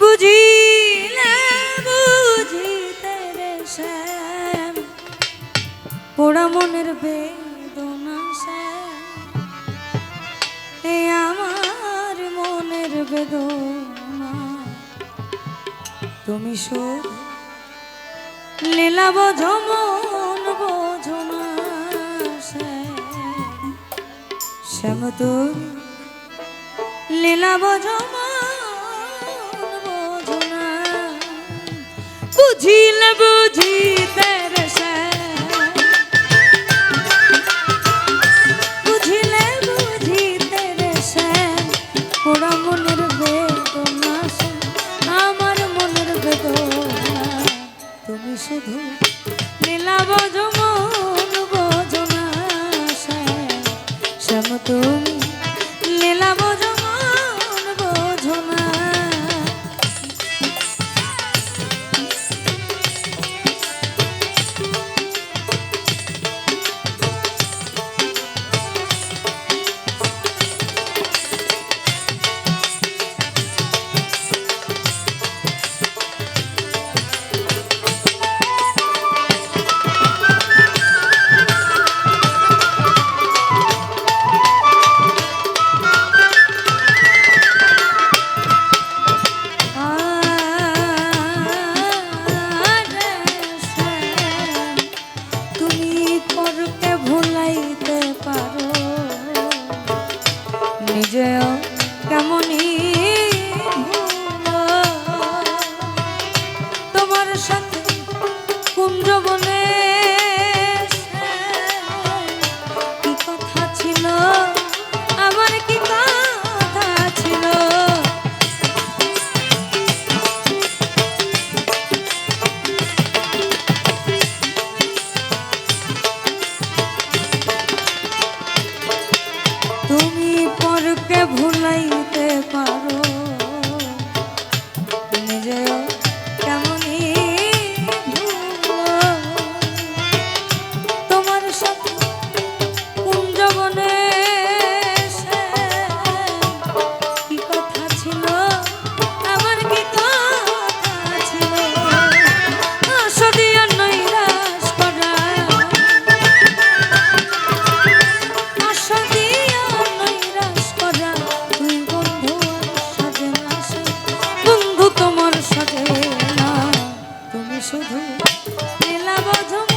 বুঝিলে বুঝিতে শ্যাম। পোড়া মনের বেদনা শ্যাম। এ আমার মনের বেদনা। তুমি শো লীলা বোঝো, মন বোঝো না শ্যাম তুমি লীলা বোঝো, মন বুঝিল বুঝিতে যাইতে পারো। নিজেও শুধু মেলা বোঝো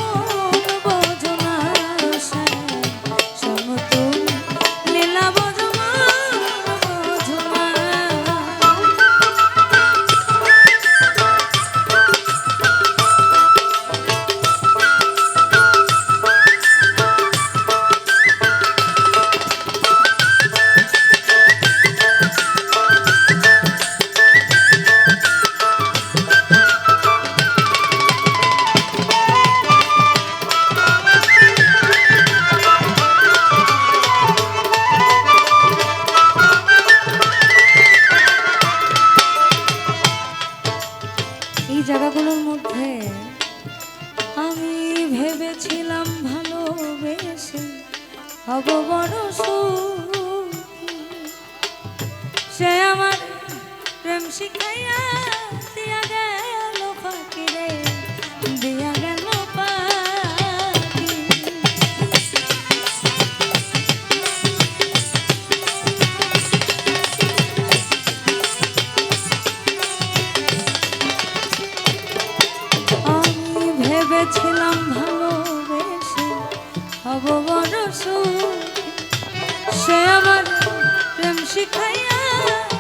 জায়গাগুলোর মধ্যে আমি ভেবেছিলাম ভালোবেসে হব বড় সে আমার প্রেম শিখাইয়া দিয়া শিখাইয়া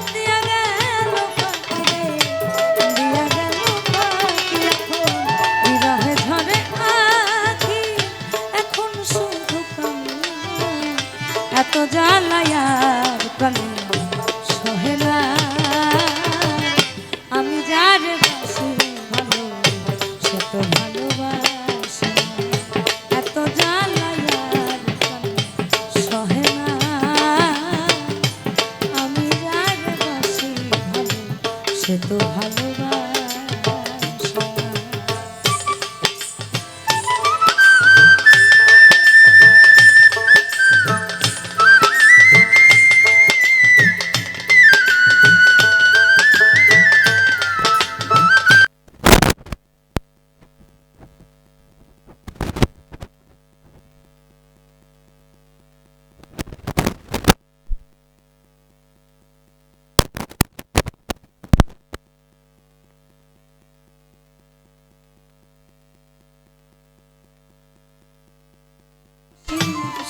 সে তো ভালো।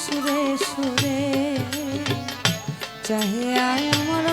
সুরে সুরে। চাহে আয় আমার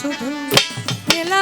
শুধু মেলা